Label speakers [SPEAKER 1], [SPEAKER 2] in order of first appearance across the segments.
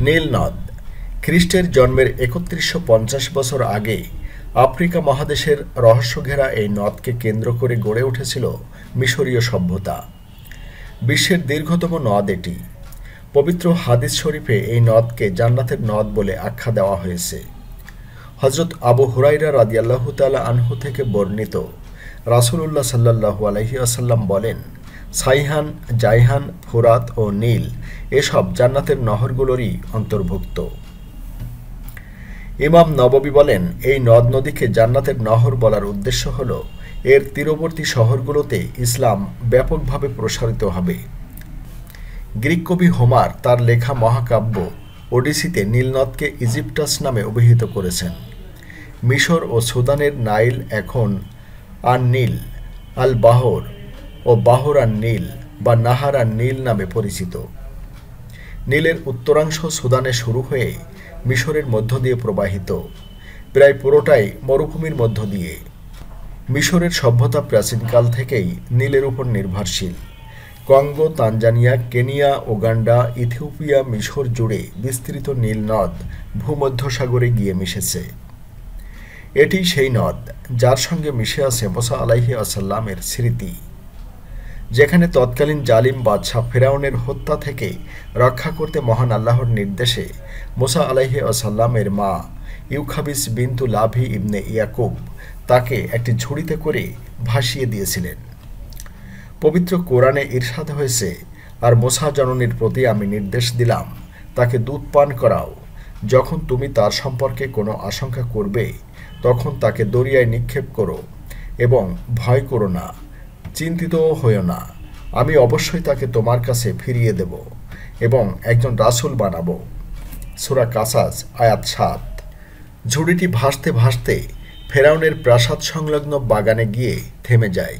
[SPEAKER 1] নীল নদ খ্রিস্টের জন্মের একত্রিশশো পঞ্চাশ বছর আগে আফ্রিকা মহাদেশের রহস্যঘেরা এই নদকে কেন্দ্র করে গড়ে উঠেছিল মিশরীয় সভ্যতা। বিশ্বের দীর্ঘতম নদ এটি। পবিত্র হাদিস শরীফে এই নদকে জান্নাতের নদ বলে আখ্যা দেওয়া হয়েছে। হজরত আবু হুরাইরা রাদিয়াল্লাহু তালা আনহু থেকে বর্ণিত রাসুলুল্লাহ সাল্লাহু আলহি আসাল্লাম বলেন সাইহান, জাইহান, ফোরাত ও নীল এসব জান্নাতের নহরগুলোরই অন্তর্ভুক্ত। ইমাম নববী বলেন, এই নদ নদীকে জান্নাতের নহর বলার উদ্দেশ্য হল, এর তীরবর্তী শহরগুলোতে ইসলাম ব্যাপকভাবে প্রসারিত হবে। গ্রিক কবি হোমার তার লেখা মহাকাব্য ওডিসিতে নীলনদকে ইজিপ্টাস নামে অভিহিত করেছেন। মিশর ও সুদানের নাইল এখন আর নীল আল বাহর ও বাহর আর নীল বা নাহার আর নীল নামে পরিচিত। নীলের উত্তরাংশ সুদানে শুরু হয়ে মিশরের মধ্য দিয়ে প্রবাহিত, প্রায় পুরোটাই মরুভূমির মধ্য দিয়ে। মিশরের সভ্যতা প্রাচীনকাল থেকেই নীলের উপর নির্ভরশীল। Congo, Tanzania, Kenya Uganda Ethiopia, মিশর জুড়ে বিস্তৃত নীল নদ ভূমধ্যসাগরে গিয়ে মিশেছে। এটি সেই নদ যার সঙ্গে মিশে আছে মোসা আলাইহি আসাল্লামের স্মৃতি। যেখানে তৎকালীন জালিম বাদশাহ ফেরাউনের হত্যা থেকে রক্ষা করতে মহান আল্লাহর নির্দেশে মোসা আলাইহি আসাল্লামের মা ইউখাবিস বিন্তু লাভি ইবনে ইয়াকুব তাকে একটি ঝুড়িতে করে ভাসিয়ে দিয়েছিলেন। পবিত্র কোরআনে ঈর্ষাদ হয়েছে, আর মোসা জননীর প্রতি আমি নির্দেশ দিলাম, তাকে দুধ পান করাও। যখন তুমি তার সম্পর্কে কোনো আশঙ্কা করবে, তখন তাকে দরিয়ায় নিক্ষেপ করো এবং ভয় করো না। চিন্তিতও হইও না। আমি অবশ্যই তাকে তোমার কাছে ফিরিয়ে দেব এবং একজন রাসুল বানাবো। সুরা কাসাজ আয়াত সাত। ঝুড়িটি ভাসতে ভাসতে ফেরাউনের প্রাসাদ সংলগ্ন বাগানে গিয়ে থেমে যায়।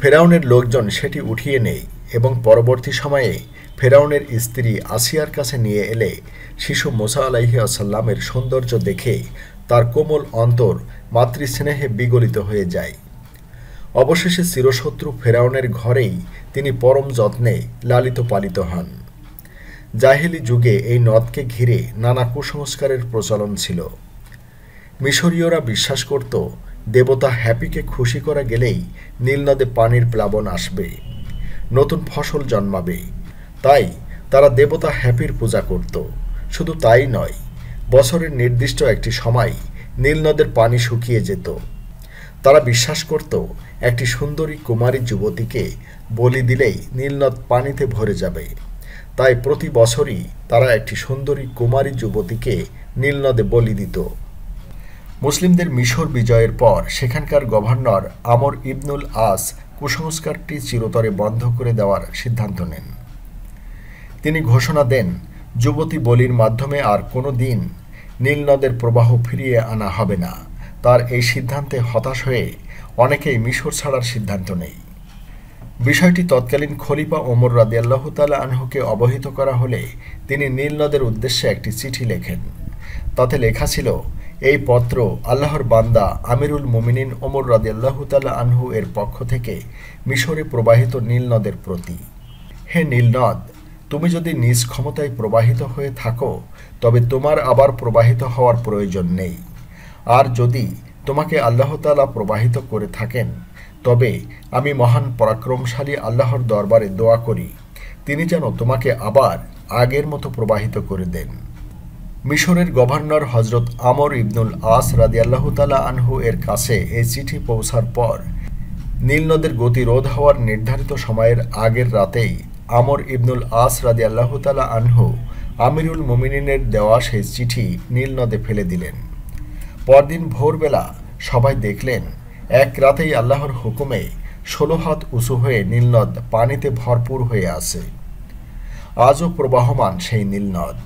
[SPEAKER 1] ফেরাউনের লোকজন সেটি উঠিয়ে নেয় এবং পরবর্তী সময়ে ফেরাউনের স্ত্রী আসিয়ার কাছে নিয়ে এলে শিশু মোসা আলাইহি আসাল্লামের সৌন্দর্য দেখে তার কোমল অন্তর মাতৃস্নেহে বিগলিত হয়ে যায়। অবশেষে চিরশত্রু ফেরাউনের ঘরেই তিনি পরম যত্নে লালিত পালিত হন। জাহেলি যুগে এই নদকে ঘিরে নানা কুসংস্কারের প্রচলন ছিল। মিশরীয়রা বিশ্বাস করত, দেবতা হ্যাপিকে খুশি করা গেলেই নীলনদে পানির প্লাবন আসবে, নতুন ফসল জন্মাবে। তাই তারা দেবতা হ্যাপির পূজা করত। শুধু তাই নয়, বছরের নির্দিষ্ট একটি সময় নীলনদের পানি শুকিয়ে যেত। তারা বিশ্বাস করত একটি সুন্দরী কুমারী যুবতীকে বলি দিলেই নীলনদ পানিতে ভরে যাবে। তাই প্রতি বছরই তারা একটি সুন্দরী কুমারী যুবতীকে নীলনদে বলি দিত। মুসলিমদের মিশর বিজয়ের পর সেখানকার গভর্নর আমর ইবনুল আস কুসংস্কারটি চিরতরে বন্ধ করে দেওয়ার সিদ্ধান্ত নেন। তিনি ঘোষণা দেন, যুবতী বলির মাধ্যমে আর কোনো দিন নীলনদের প্রবাহ ফিরিয়ে আনা হবে না। তার এই সিদ্ধান্তে হতাশ হয়ে অনেকেই মিশর ছাড়ার সিদ্ধান্ত নেই। বিষয়টি তৎকালীন খলিফা ওমর রাদিয়াল্লাহ তালা আনহুকে অবহিত করা হলে তিনি নীলনদের উদ্দেশ্যে একটি চিঠি লেখেন। তাতে লেখা ছিল, এই পত্র আল্লাহর বান্দা আমিরুল মুমিনিন ওমর রাদিয়াল্লাহু তালা আনহু এর পক্ষ থেকে মিশরে প্রবাহিত নীলনদের প্রতি। হে নীলনদ তুমি যদি নিজ ক্ষমতায় প্রবাহিত হয়ে থাকো, তবে তোমার আবার প্রবাহিত হওয়ার প্রয়োজন নেই। আর যদি তোমাকে আল্লাহ তালা প্রবাহিত করে থাকেন, তবে আমি মহান পরাক্রমশালী আল্লাহর দরবারে দোয়া করি, তিনি যেন তোমাকে আবার আগের মতো প্রবাহিত করে দেন। মিশরের গভর্নর হজরত আমর ইবনুল আস রাদিয়াল্লাহ তালা আনহু এর কাছে এই চিঠি পৌঁছার পর নীলনদের গতিরোধ হওয়ার নির্ধারিত সময়ের আগের রাতেই আমর ইবনুল আস রাদি আল্লাহ তালা আনহু আমিরুল মুমিনিনের দেওয়া সেই চিঠি নীলনদে ফেলে দিলেন। পরদিন ভোরবেলা সবাই দেখলেন, এক রাতেই আল্লাহর হুকুমে ষোলো হাত উঁচু হয়ে নীলনদ পানিতে ভরপুর হয়ে আছে। আজও প্রবাহমান সেই নীলনদ।